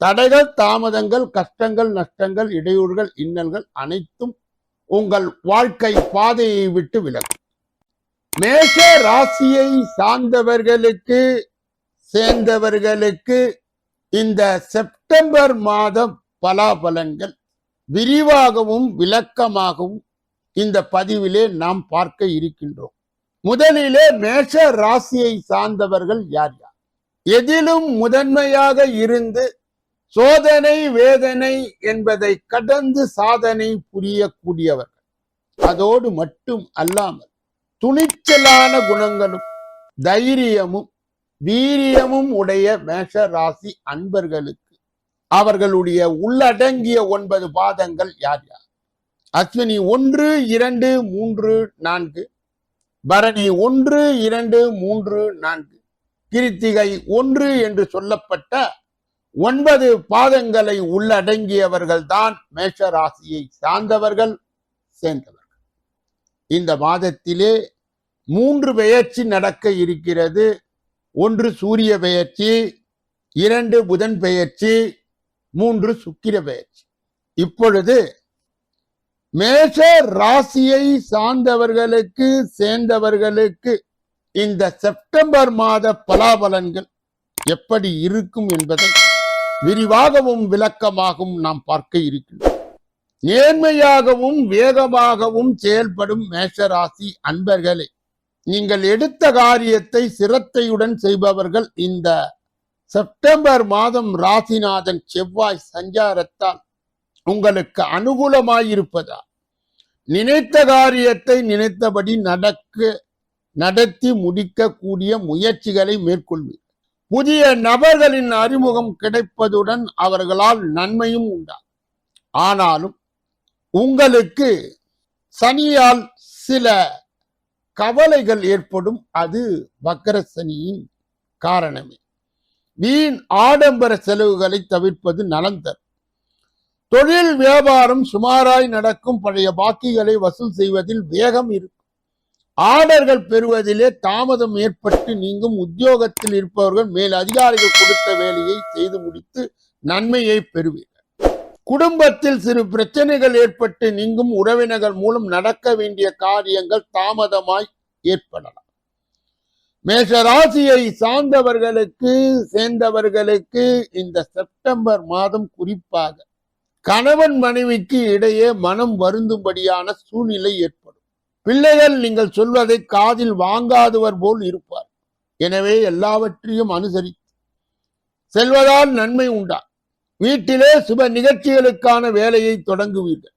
தடைகள் தாமதங்கள் கஷ்டங்கள் நஷ்டங்கள் இடையூறுகள் இன்னல்கள் அனைத்தும் உங்கள் வாழ்க்கை பாதையை விட்டு விலகும். மேஷ ராசியை சார்ந்தவர்களுக்கு சேர்ந்தவர்களுக்கு இந்த செப்டம்பர் மாதம் பலாபலன்கள் விரிவாகவும் விளக்கமாகவும் இந்த பதிவிலே நாம் பார்க்க இருக்கின்றோம். முதலிலே மேஷ ராசியை சார்ந்தவர்கள் யார் யார்? எதிலும் முதன்மையாக இருந்து சோதனை வேதனை என்பதை கடந்து சாதனை புரியக்கூடியவர்கள். அதோடு மட்டும் அல்லாமல் துணிச்சலான குணங்களும் தைரியமும் வீரியமும் உடைய மேஷ ராசி அன்பர்களுக்கு அவர்களுடைய உள்ளடங்கிய ஒன்பது பாதங்கள் யார் யார்? அஸ்வினி ஒன்று இரண்டு மூன்று நான்கு. பரணி ஒன்று இரண்டு மூன்று நான்கு. கிருத்திகை ஒன்று என்று சொல்லப்பட்ட ஒன்பது பாதங்களை உள்ளடங்கியவர்கள் தான் மேஷ ராசியை சார்ந்தவர்கள் சேர்ந்தவர்கள். இந்த மாதத்திலே மூன்று பெயர்ச்சி நடக்க இருக்கிறது. ஒன்று சூரிய பெயர்ச்சி இரண்டு புதன் பெயர்ச்சி மூன்று சுக்கிர பெயர்ச்சி. இப்பொழுது மேஷ ராசியை சார்ந்தவர்களுக்கு சேர்ந்தவர்களுக்கு இந்த செப்டம்பர் மாத பலாபலன்கள் எப்படி இருக்கும் என்பதை விரிவாகவும் விளக்கமாகவும் நாம் பார்க்க இருக்கின்றோம். நேர்மையாகவும் வேகமாகவும் செயல்படும் மேஷராசி அன்பர்களே நீங்கள் எடுத்த காரியத்தை சிரத்தையுடன் செய்பவர்கள் இந்த செப்டம்பர் மாதம் ராசிநாதன் செவ்வாய் சஞ்சாரத்தால் உங்களுக்கு அனுகூலமாயிருப்பதா நினைத்த காரியத்தை நினைத்தபடி நடக்க நடத்தி முடிக்கக்கூடிய முயற்சிகளை மேற்கொள்வீர்கள். புதிய நபர்களின் அறிமுகம் கிடைப்பதுடன் அவர்களால் நன்மையும் உண்டா ஆனாலும் உங்களுக்கு சனியால் சில கவலைகள் ஏற்படும். அது வக்கரசனியின் காரணமே. வீண் ஆடம்பர செலவுகளை தவிர்ப்பது நலந்தர் தரும். தொழில் வியாபாரம் சுமாராய் நடக்கும். பழைய பாக்கிகளை வசூல் செய்வதில் வேகம் இருக்கும் ஆர்டர்கள் பெறுவதிலே தாமதம் ஏற்பட்டு நீங்கும் உத்தியோகத்தில் இருப்பவர்கள் மேல் அதிகாரிகள் கொடுத்த வேலையை செய்து முடித்து நன்மையை பெறுவீர்கள். குடும்பத்தில் சிறு பிரச்சனைகள் ஏற்பட்டு நீங்கும் உறவினர்கள் மூலம் நடக்க வேண்டிய காரியங்கள் தாமதமாய் ஏற்படலாம். மேஷ ராசியை சார்ந்தவர்களுக்கு சேர்ந்தவர்களுக்கு இந்த செப்டம்பர் மாதம் குறிப்பாக கணவன் மனைவிக்கு இடையே மனம் வருந்தும்படியான சூழ்நிலை ஏற்படும். பிள்ளைகள் நீங்கள் சொல்வதை காதில் வாங்காதவர் போல் இருப்பார். எனவே எல்லாவற்றையும் அனுசரித்து செல்வதால் நன்மை உண்டா? வீட்டிலே சுப நிகழ்ச்சிகளுக்கான வேலையை தொடங்குவீர்கள்.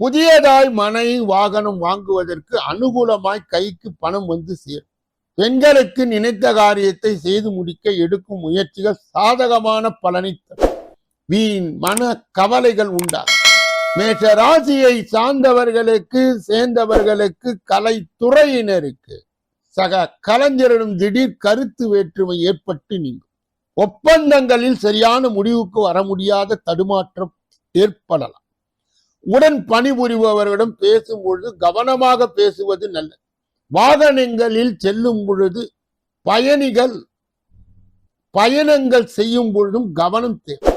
புதியதாய் மனை வாகனம் வாங்குவதற்கு அனுகூலமாய் கைக்கு பணம் வந்து சேரும். பெண்களுக்கு நினைத்த காரியத்தை செய்து முடிக்க எடுக்கும் முயற்சிகள் சாதகமான பலனை தரும். வீண் மன கவலைகள் உண்டாகும் மேஷ ராசியை சார்ந்தவர்களுக்கு சேர்ந்தவர்களுக்கு கலைத்துறையினருக்கு சக கலைஞரிடம் திடீர் கருத்து வேற்றுமை ஏற்பட்டு நீங்கும். ஒப்பந்தங்களில் சரியான முடிவுக்கு வர முடியாத தடுமாற்றம் ஏற்படலாம். உடன் பணிபுரிபவர்களிடம் பேசும் பொழுது கவனமாக பேசுவது நல்லது. வாகனங்களில் செல்லும் பொழுது பயணிகள் பயணங்கள் செய்யும் பொழுதும் கவனம் தேவை.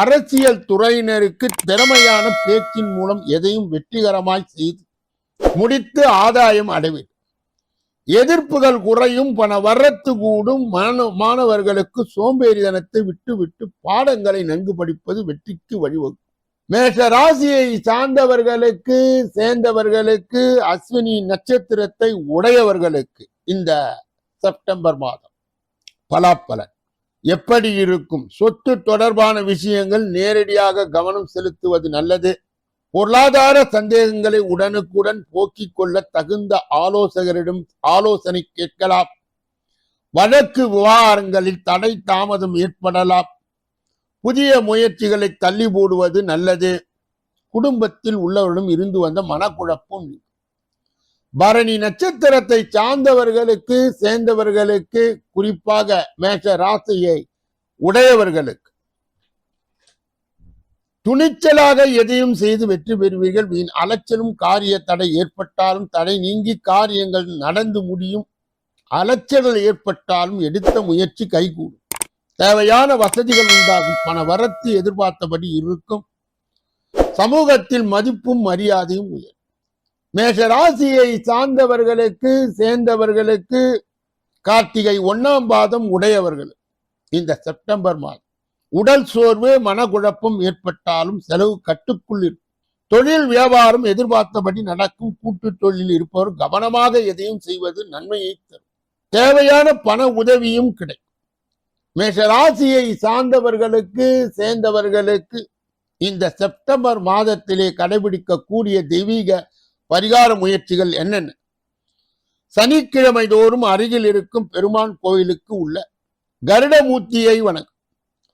அரசியல் துறையினருக்கு திறமையான பேச்சின் மூலம் எதையும் வெற்றிகரமாய் செய்து முடித்து ஆதாயம் அடைவீர் எதிர்ப்புகள் குறையும் பண வரத்து கூடும் மாணவர்களுக்கு சோம்பேறிதனத்தை விட்டு விட்டு பாடங்களை நன்கு படிப்பது வெற்றிக்கு வழிவகுக்கும். மேஷ ராசியை சார்ந்தவர்களுக்கு சேர்ந்தவர்களுக்கு அஸ்வினி நட்சத்திரத்தை உடையவர்களுக்கு இந்த செப்டம்பர் மாதம் பலாப்பலன். எப்படி இருக்கும்? சொத்து தொடர்பான விஷயங்கள் நேரடியாக கவனம் செலுத்துவது நல்லது. பொருளாதார சந்தேகங்களை உடனுக்குடன் போக்கிக் கொள்ள தகுந்த ஆலோசகரிடம் ஆலோசனை கேட்கலாம். வழக்கு விவகாரங்களில் தடை தாமதம் ஏற்படலாம். புதிய முயற்சிகளை தள்ளி போடுவது நல்லது. குடும்பத்தில் உள்ளவரிடம் இருந்து வந்த மனக்குழப்பம் பரணி நட்சத்திரத்தை சார்ந்தவர்களுக்கு சேர்ந்தவர்களுக்கு குறிப்பாக மேஷ ராசியை உடையவர்களுக்கு. துணிச்சலாக எதையும் செய்து வெற்றி பெறுவீர்கள். வீண் அலைச்சலும் காரிய தடை ஏற்பட்டாலும் தடை நீங்கி காரியங்கள் நடந்து முடியும். அலைச்சல்கள் ஏற்பட்டாலும் எடுத்த முயற்சி கைகூடும். தேவையான வசதிகள் உண்டாகும். பண வரத்து எதிர்பார்த்தபடி இருக்கும். சமூகத்தில் மதிப்பும் மரியாதையும் உயரும். மேஷராசியை சார்ந்தவர்களுக்கு சேர்ந்தவர்களுக்கு கார்த்திகை ஒன்னாம் பாதம் உடையவர்கள். இந்த செப்டம்பர் மாதம். உடல் சோர்வு மனக்குழப்பம் ஏற்பட்டாலும் செலவு கட்டுக்குள் இருக்கும் தொழில் வியாபாரம் எதிர்பார்த்தபடி நடக்கும் கூட்டு தொழிலில் இருப்பவர் கவனமாக எதையும் செய்வது நன்மையை தரும். தேவையான பண உதவியும் கிடைக்கும். மேஷ ராசியை சார்ந்தவர்களுக்கு சேர்ந்தவர்களுக்கு இந்த செப்டம்பர் மாதத்திலே கடைபிடிக்கக்கூடிய தெய்வீக பரிகார முயற்சிகள் என்னென்ன? சனிக்கிழமை தோறும் அருகில் இருக்கும் பெருமான் கோயிலுக்கு உள்ள கருடமூர்த்தியை வணக்கம்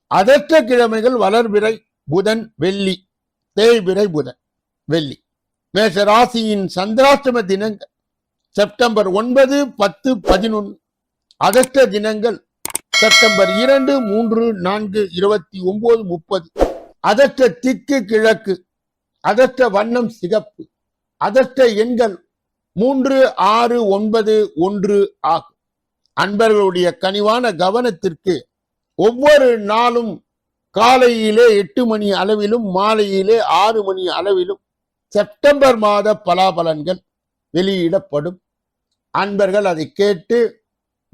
அதற்ற கிழமைகள் வளர்பிறை புதன் வெள்ளி தேய்பிறை புதன் வெள்ளி. மேஷ ராசியின் சந்திராஷ்டம தினங்கள் செப்டம்பர் ஒன்பது பத்து பதினொன்று. அதற்ற தினங்கள் செப்டம்பர் இரண்டு மூன்று நான்கு இருபத்தி ஒன்பது முப்பது. அதற்ற திக்கு கிழக்கு அதற்ற வண்ணம் சிகப்பு. அதற்ற எண்கள் மூன்று ஆறு ஒன்பது ஒன்று ஆகும். அன்பர்களுடைய கனிவான கவனத்திற்கு ஒவ்வொரு நாளும் காலையிலே எட்டு மணி அளவிலும் மாலையிலே ஆறு மணி அளவிலும் செப்டம்பர் மாத பலாபலன்கள் வெளியிடப்படும். அன்பர்கள் அதை கேட்டு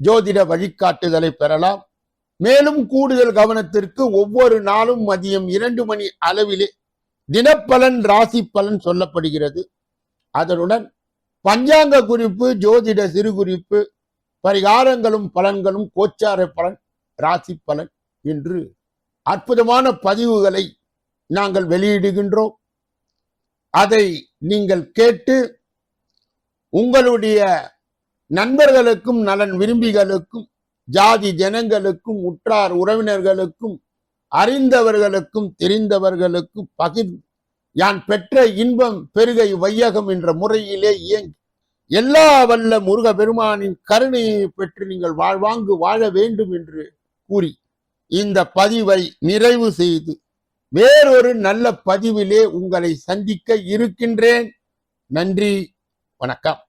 ஜோதிட வழிகாட்டுதலை பெறலாம். மேலும் கூடுதல் கவனத்திற்கு ஒவ்வொரு நாளும் மதியம் இரண்டு மணி அளவிலே தினப்பலன் ராசி பலன் சொல்லப்படுகிறது. அதனுடன் பஞ்சாங்க குறிப்பு ஜோதிட சிறு குறிப்பு பரிகாரங்களும் பலன்களும் கோச்சார பலன் ராசி பலன் என்று அற்புதமான பதிவுகளை நாங்கள் வெளியிடுகின்றோம். அதை நீங்கள் கேட்டு உங்களுடைய நண்பர்களுக்கும் நலன் விரும்பிகளுக்கும் ஜாதி ஜனங்களுக்கும் உற்றார் உறவினர்களுக்கும் அறிந்தவர்களுக்கும் தெரிந்தவர்களுக்கும் பகிர்ந்து யான் பெற்ற இன்பம் பெருகை வையகம் என்ற முறையிலே இயங்கி எல்லா வல்ல முருக பெருமானின் கருணையை பெற்று நீங்கள் வாழ்வாங்கு வாழ வேண்டும் என்று கூறி இந்த பதிவை நிறைவு செய்து வேறொரு நல்ல பதிவிலே உங்களை சந்திக்க இருக்கின்றேன். நன்றி வணக்கம்.